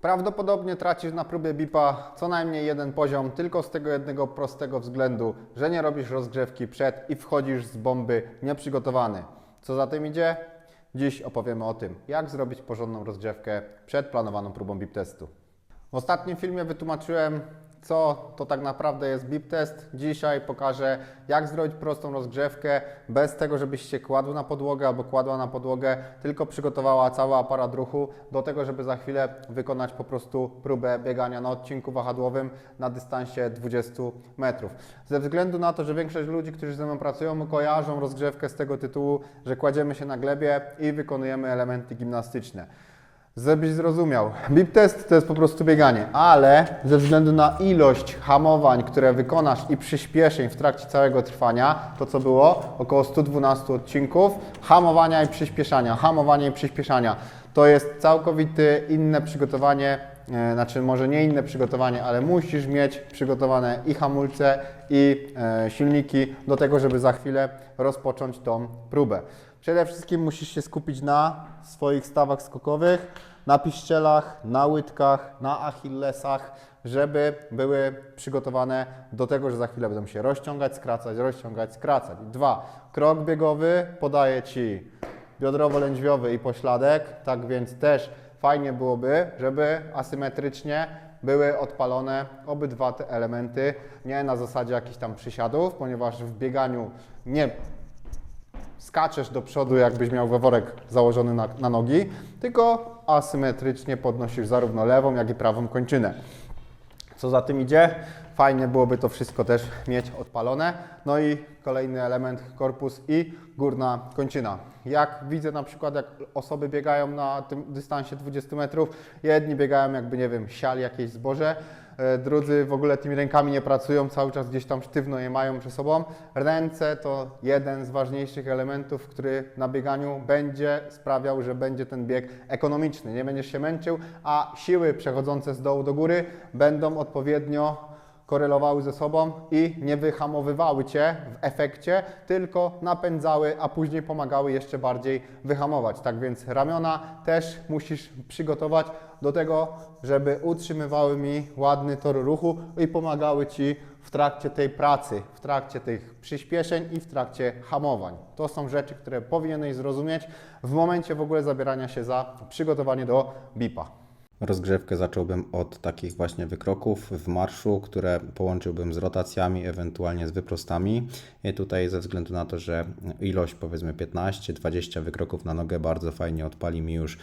Prawdopodobnie tracisz na próbie bipa co najmniej jeden poziom, tylko z tego jednego prostego względu, że nie robisz rozgrzewki przed i wchodzisz z bomby nieprzygotowany. Co za tym idzie? Dziś opowiemy o tym, jak zrobić porządną rozgrzewkę przed planowaną próbą bip testu. W ostatnim filmie wytłumaczyłem, co to tak naprawdę jest bip test. Dzisiaj pokażę, jak zrobić prostą rozgrzewkę bez tego, żebyś się kładł na podłogę albo kładła na podłogę, tylko przygotowała cały aparat ruchu do tego, żeby za chwilę wykonać po prostu próbę biegania na odcinku wahadłowym na dystansie 20 metrów. Ze względu na to, że większość ludzi, którzy ze mną pracują, kojarzą rozgrzewkę z tego tytułu, że kładziemy się na glebie i wykonujemy elementy gimnastyczne. Żebyś zrozumiał, bip test to jest po prostu bieganie, ale ze względu na ilość hamowań, które wykonasz i przyspieszeń w trakcie całego trwania, to co było, około 112 odcinków, hamowania i przyspieszania, hamowania i przyspieszania, to jest całkowite inne przygotowanie, znaczy może nie inne przygotowanie, ale musisz mieć przygotowane i hamulce, i e, silniki do tego, żeby za chwilę rozpocząć tą próbę. Przede wszystkim musisz się skupić na swoich stawach skokowych, na piszczelach, na łydkach, na achillesach, żeby były przygotowane do tego, że za chwilę będą się rozciągać, skracać, rozciągać, skracać. Dwa, krok biegowy podaje Ci biodrowo-lędźwiowy i pośladek, tak więc też fajnie byłoby, żeby asymetrycznie były odpalone obydwa te elementy, nie na zasadzie jakichś tam przysiadów, ponieważ w bieganiu nie skaczesz do przodu, jakbyś miał weworek założony na, na nogi, tylko asymetrycznie podnosisz zarówno lewą, jak i prawą kończynę. Co za tym idzie? Fajnie byłoby to wszystko też mieć odpalone. No i kolejny element, korpus i górna kończyna. Jak widzę na przykład, jak osoby biegają na tym dystansie 20 metrów, jedni biegają jakby, nie wiem, siali jakieś zboże, e, drudzy w ogóle tymi rękami nie pracują, cały czas gdzieś tam sztywno je mają przy sobą. Ręce to jeden z ważniejszych elementów, który na bieganiu będzie sprawiał, że będzie ten bieg ekonomiczny. Nie będziesz się męczył, a siły przechodzące z dołu do góry będą odpowiednio korelowały ze sobą i nie wyhamowywały Cię w efekcie, tylko napędzały, a później pomagały jeszcze bardziej wyhamować. Tak więc ramiona też musisz przygotować do tego, żeby utrzymywały mi ładny tor ruchu i pomagały Ci w trakcie tej pracy, w trakcie tych przyspieszeń i w trakcie hamowań. To są rzeczy, które powinieneś zrozumieć w momencie w ogóle zabierania się za przygotowanie do bipa. Rozgrzewkę zacząłbym od takich właśnie wykroków w marszu, które połączyłbym z rotacjami, ewentualnie z wyprostami. I tutaj ze względu na to, że ilość powiedzmy 15-20 wykroków na nogę bardzo fajnie odpali mi już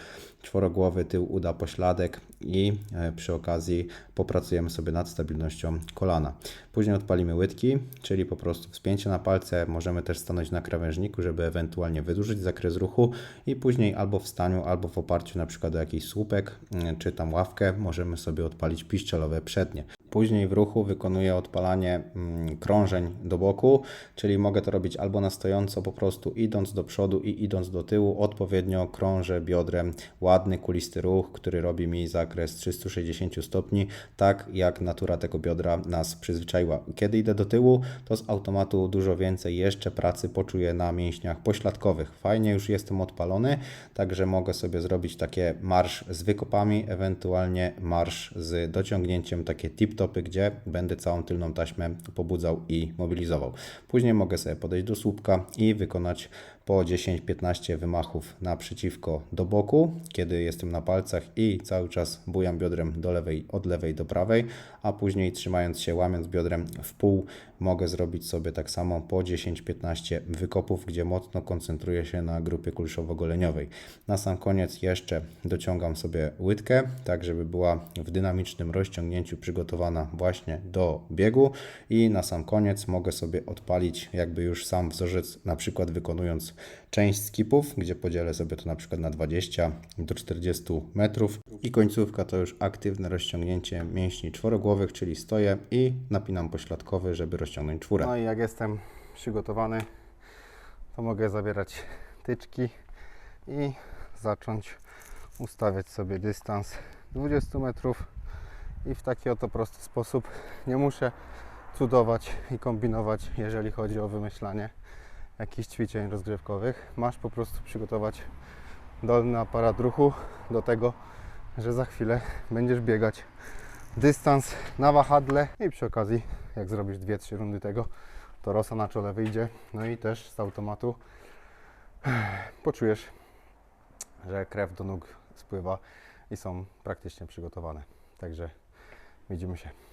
czworogłowy tył, uda, pośladek i e, przy okazji popracujemy sobie nad stabilnością kolana. Później odpalimy łydki, czyli po prostu wspięcie na palce. Możemy też stanąć na krawężniku, żeby ewentualnie wydłużyć zakres ruchu i później albo w staniu, albo w oparciu na przykład o jakiś słupek mm, czy tam ławkę możemy sobie odpalić piszczelowe przednie. Później w ruchu wykonuję odpalanie mm, krążeń do boku, czyli mogę to robić albo na stojąco, po prostu idąc do przodu i idąc do tyłu, odpowiednio krążę biodrem. Ładny, kulisty ruch, który robi mi zakres 360 stopni, tak jak natura tego biodra nas przyzwyczaiła. Kiedy idę do tyłu, to z automatu dużo więcej jeszcze pracy poczuję na mięśniach pośladkowych. Fajnie już jestem odpalony, także mogę sobie zrobić takie marsz z wykopami, ewentualnie marsz z dociągnięciem, takie tip-topy, gdzie będę całą tylną taśmę pobudzał i mobilizował. Później mogę sobie podejść do słupka i wykonać po 10-15 wymachów naprzeciwko do boku, kiedy jestem na palcach i cały czas bujam biodrem do lewej, od lewej do prawej, a później trzymając się, łamiąc biodrem w pół, mogę zrobić sobie tak samo po 10-15 wykopów, gdzie mocno koncentruję się na grupie kulszowo-goleniowej. Na sam koniec jeszcze dociągam sobie łydkę, tak żeby była w dynamicznym rozciągnięciu przygotowana właśnie do biegu i na sam koniec mogę sobie odpalić jakby już sam wzorzec, na przykład wykonując część skipów, gdzie podzielę sobie to na przykład na 20 do 40 metrów i końcówka to już aktywne rozciągnięcie mięśni czworogłowych, czyli stoję i napinam pośladkowy, żeby rozciągnąć czwórę. No i jak jestem przygotowany, to mogę zabierać tyczki i zacząć ustawiać sobie dystans 20 metrów i w taki oto prosty sposób nie muszę cudować i kombinować, jeżeli chodzi o wymyślanie jakichś ćwiczeń rozgrzewkowych. Masz po prostu przygotować dolny aparat ruchu do tego, że za chwilę będziesz biegać dystans na wahadle i przy okazji, jak zrobisz dwie, trzy rundy tego, to rosa na czole wyjdzie. No i też z automatu poczujesz, że krew do nóg spływa i są praktycznie przygotowane. Także widzimy się.